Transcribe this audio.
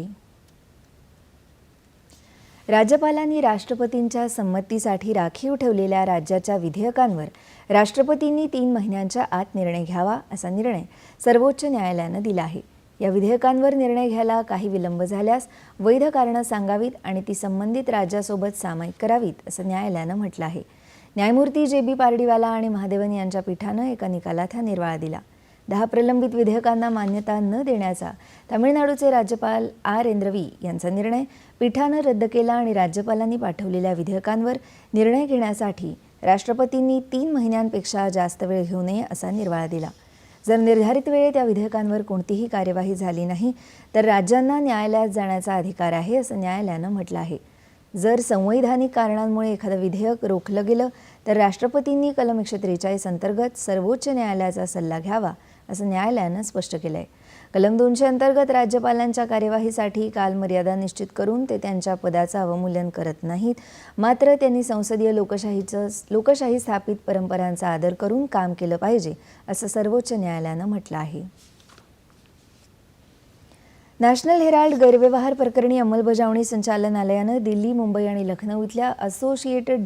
आहे. राज्यपालांनी राष्ट्रपतींच्या संमतीसाठी राखीव ठेवलेल्या राज्याच्या विधेयकांवर राष्ट्रपतींनी तीन महिन्यांच्या आत निर्णय घ्यावा असा निर्णय सर्वोच्च न्यायालयानं दिला आहे. या विधेयकांवर निर्णय घ्यायला काही विलंब झाल्यास वैध कारणं सांगावीत आणि ती संबंधित राज्यासोबत सामायिक करावीत असं न्यायालयानं म्हटलं आहे. न्यायमूर्ती जे बी पारडीवाला आणि महादेवन यांच्या पीठानं एका निकालात हा निर्वाळा दिला. दहा प्रलंबित विधेयकांना मान्यता न देण्याचा तामिळनाडूचे राज्यपाल आर. एन. रवी यांचा निर्णय पीठानं रद्द केला आणि राज्यपालांनी पाठवलेल्या विधेयकांवर निर्णय घेण्यासाठी राष्ट्रपतींनी तीन महिन्यांपेक्षा जास्त वेळ घेऊ नये असा निर्वाळा दिला. जर निर्धारित वेळेत या विधेयकांवर कोणतीही कार्यवाही झाली नाही तर राज्यांना न्यायालयात जाण्याचा अधिकार आहे असं न्यायालयानं म्हटलं आहे. जर संवैधानिक कारणांमुळे एखादं विधेयक रोखलं गेलं तर राष्ट्रपतींनी कलम एकशे त्रेचाळीस अंतर्गत सर्वोच्च न्यायालयाचा सल्ला घ्यावा असं न्यायालयानं स्पष्ट केलं आहे कलम दोनशे अंतर्गत राज्यपालांच्या कार्यवाहीसाठी कालमर्यादा निश्चित करून ते त्यांच्या पदाचं अवमूल्यन करत नाहीत. मात्र त्यांनी संसदीय लोकशाहीचं लोकशाही स्थापित परंपरांचा आदर करून काम केलं पाहिजे असं सर्वोच्च न्यायालयानं म्हटलं आहे. नॅशनल हेराल्ड गैरव्यवहार प्रकरणी अंमलबजावणी संचालनालयानं दिल्ली मुंबई आणि लखनौ इथल्या असोसिएटेड